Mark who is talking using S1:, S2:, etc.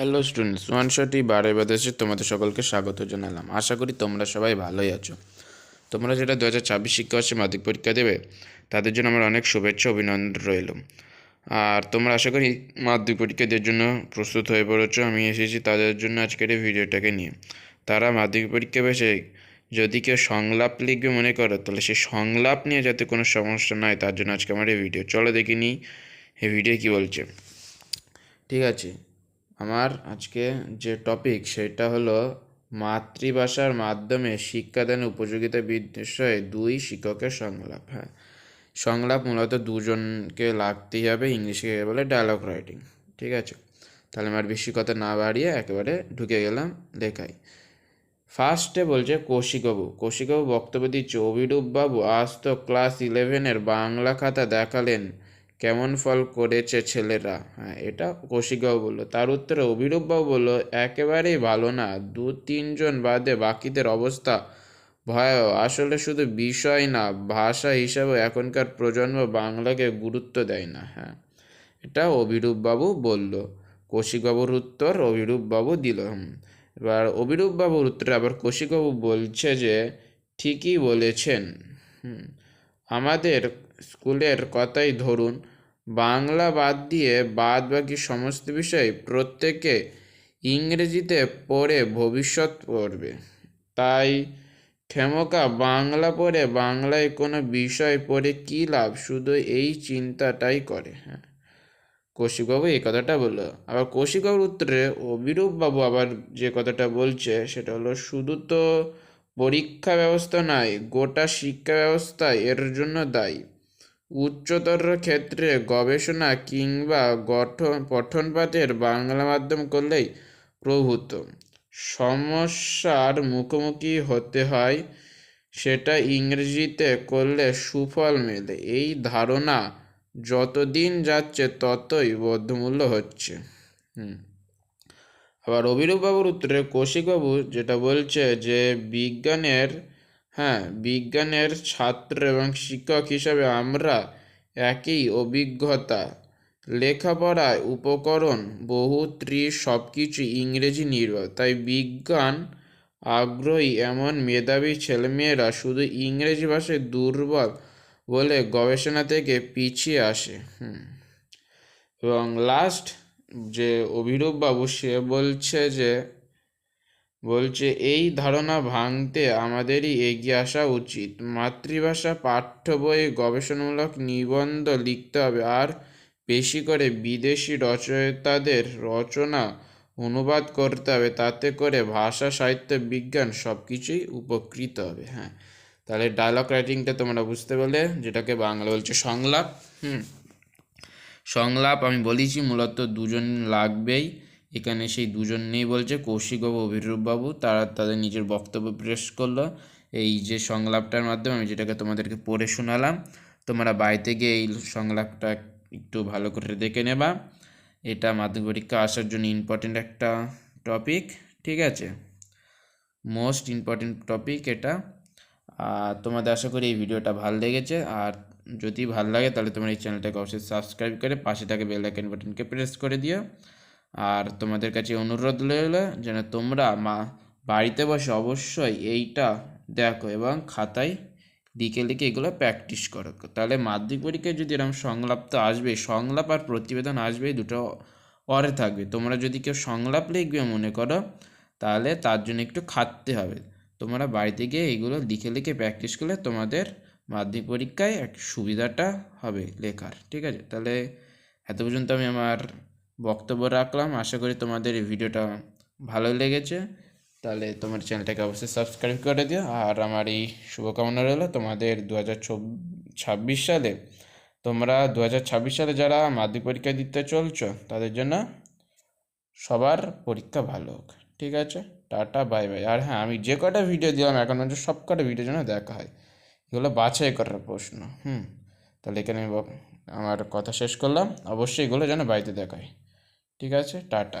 S1: Hello students one শটি বারে বাদেশে তোমাদের সকলকে স্বাগত জানালাম। আশা করি তোমরা সবাই ভালোই আছো। তোমরা যেটা দু হাজার ছাব্বিশ শিক্ষাবর্ষে মাধ্যমিক পরীক্ষা দেবে, তাদের জন্য আমার অনেক শুভেচ্ছা অভিনন্দন রইল। আর তোমরা আশা করি মাধ্যমিক পরীক্ষা দেওয়ার জন্য প্রস্তুত হয়ে পড়েছো, আমি এসেছি তাদের জন্য আজকের এই ভিডিওটাকে নিয়ে। তারা মাধ্যমিক পরীক্ষা বসে যদি কেউ সংলাপ লিখবে মনে করো, তাহলে সেই সংলাপ নিয়ে যাতে কোনো সমস্যা না হয়, তার জন্য আজকে আমার এই ভিডিও। চলো দেখি নিই, এই ভিডিও কী বলছে। ঠিক আছে আমার আজকে যে টপিক সেটা হলো মাতৃভাষার মাধ্যমে শিক্ষাদানের উপযোগিতা বিষয়ে দুই শিক্ষকের সংলাপ হ্যাঁ। সংলাপ মূলত দুজনকে লাগতেই হবে, ইংলিশে বলে ডায়লগ রাইটিং ঠিক আছে? তাহলে আমার বেশি কথা না বাড়িয়ে একেবারে ঢুকে গেলাম লেখায়। ফার্স্টে বলছে কৌশিকবাবু কৌশিকবাবু বক্তব্য দিচ্ছে, অভিরূপবাবু, আজ তো ক্লাস ইলেভেনের বাংলা খাতা দেখালেন। কেমন ফল করেছে ছেলেরা? হ্যাঁ এটা কৌশিকবাবু বলল। তার উত্তরে অভিরূপবাবু বলল, একেবারেই ভালো না। দু তিনজন বাদে বাকিদের অবস্থা ভয়াবহ। আসলে শুধু বিষয় না, ভাষা হিসাবে এখনকার প্রজন্ম বাংলাকে গুরুত্ব দেয় না। হ্যাঁ এটা অভিরূপবাবু বলল। কৌশিকবাবুর উত্তর অভিরূপবাবু দিল। এবার অভিরূপবাবুর উত্তরে আবার কৌশিকবাবু বলছে যে, ঠিকই বলেছেন। হুম, আমাদের স্কুলের কথাই ধরুন বাংলা বাদ দিয়ে বাদ বাকি সমস্ত বিষয় প্রত্যেকে ইংরেজিতে পড়ে ভবিষ্যৎ পড়বে। তাই ক্ষমকা বাংলা পড়ে বাংলায় কোনো বিষয় পড়ে কী লাভ? শুধু এই চিন্তাটাই করে হ্যাঁ। কৌশিকবাবু এই কথাটা বলল। আবার কৌশিকবাবুর উত্তরে অবিরূপবাবু আবার যে কথাটা বলছে, সেটা হলো, শুধু তো পরীক্ষা ব্যবস্থা নয়, গোটা শিক্ষা ব্যবস্থা এর জন্য দায়ী। উচ্চতর ক্ষেত্রে গবেষণা কিংবা গঠন, পঠনপাঠের বাংলা মাধ্যম করলেই প্রভূত। সমস্যার মুখোমুখি হতে হয়, সেটা ইংরেজিতে করলে সুফল মেলে। এই ধারণা যতদিন যাচ্ছে, ততই বদ্ধমূল্য হচ্ছে। হুম। আবার অভিরূপবাবুর উত্তরে কৌশিকবাবু যেটা বলছে যে, বিজ্ঞানের হ্যাঁ বিজ্ঞানের ছাত্র এবং শিক্ষক হিসাবে আমরা একই অভিজ্ঞতা। লেখাপড়ায় উপকরণ, বহু ত্রি সব কিছু ইংরেজি নির্ভর। তাই বিজ্ঞান আগ্রহী এমন মেধাবী ছেলেমেয়েরা শুধু ইংরেজি ভাষায় দুর্বল বলে গবেষণা থেকে পিছিয়ে আসে। এবং লাস্ট যে অভিরূপ বাবু সে বলছে যে বলছে, এই ধারণা ভাঙতে আমাদেরই এগিয়ে আসা উচিত। মাতৃভাষা পাঠ্য বই গবেষণামূলক নিবন্ধ লিখতে হবে। আর বেশি করে বিদেশি রচয়িতাদের রচনা অনুবাদ করতে হবে। তাতে করে ভাষা, সাহিত্য, বিজ্ঞান সব কিছুই উপকৃত হবে। হ্যাঁ তাহলে ডায়লগ রাইটিংটা তোমরা বুঝতে পারলে যেটাকে বাংলা বলছে সংলাপ। হুম, সংলাপ আমি বলেছি, মূলত দুজন লাগবেই। এখানে সেই দুজন নেই বলছে, কৌশিক কৌশিকবাবু অভিরূপবাবু তারা তাদের নিজের বক্তব্য পেশ করল। এই যে সংলাপটার মাধ্যমে আমি যেটাকে তোমাদেরকে পড়ে শোনালাম, তোমরা বাড়িতে গিয়ে এই সংলাপটা একটু ভালো করে দেখে নেবা। এটা মাধ্যমিক পরীক্ষা আসার জন্য ইম্পর্টেন্ট একটা টপিক ঠিক আছে? মোস্ট ইম্পর্টেন্ট টপিক এটা। আর তোমাদের আশা করি এই ভিডিওটা ভালো লেগেছে। আর যদি ভালো লাগে, তাহলে তোমার এই চ্যানেলটাকে অবশ্যই সাবস্ক্রাইব করে পাশে থাকা বেল আইকন বাটনকে প্রেস করে দিও। আর তোমাদের কাছে অনুরোধ রইল যেন তোমরা মা বাড়িতে বসে অবশ্যই এইটা দেখো এবং খাতায় লিখে লিখে এগুলো প্র্যাকটিস করো। তাহলে মাধ্যমিক পরীক্ষায় যদি এরকম সংলাপ তো আসবে সংলাপ আর প্রতিবেদন আসবে দুটো পরে থাকবে। তোমরা যদি কেউ সংলাপ লিখবে মনে করো, তাহলে তার জন্য একটু খাটতে হবে। তোমরা বাড়িতে গিয়ে এগুলো লিখে লিখে প্র্যাকটিস করলে তোমাদের মাধ্যমিক পরীক্ষায় এক সুবিধাটা হবে লেখার, ঠিক আছে? তাহলে এত পর্যন্ত আমি আমার বক্তব্য রাখলাম। আশা করি তোমাদের এই ভিডিওটা ভালো লেগেছে। তাহলে তোমার চ্যানেলটাকে অবশ্যই সাবস্ক্রাইব করে দিও। আর আমার এই শুভকামনা রইল তোমাদের দু হাজার ছাব্বিশ সালে। তোমরা দু হাজার ছাব্বিশ সালে যারা মাধ্যমিক পরীক্ষা দিতে চলছো, তাদের জন্য সবার পরীক্ষা ভালো হোক। ঠিক আছে? Tata, bye bye. আর হ্যাঁ আমি যে কটা ভিডিও দিলাম, এখন পর্যন্ত সব কটা ভিডিও যেন দেখা হয়। এগুলো বাছাই করার প্রশ্ন, হুম। তাহলে এখানে আমি আমার কথা শেষ করলাম। অবশ্যই এগুলো যেন বাড়িতে দেখায় ঠিক আছে টাটা।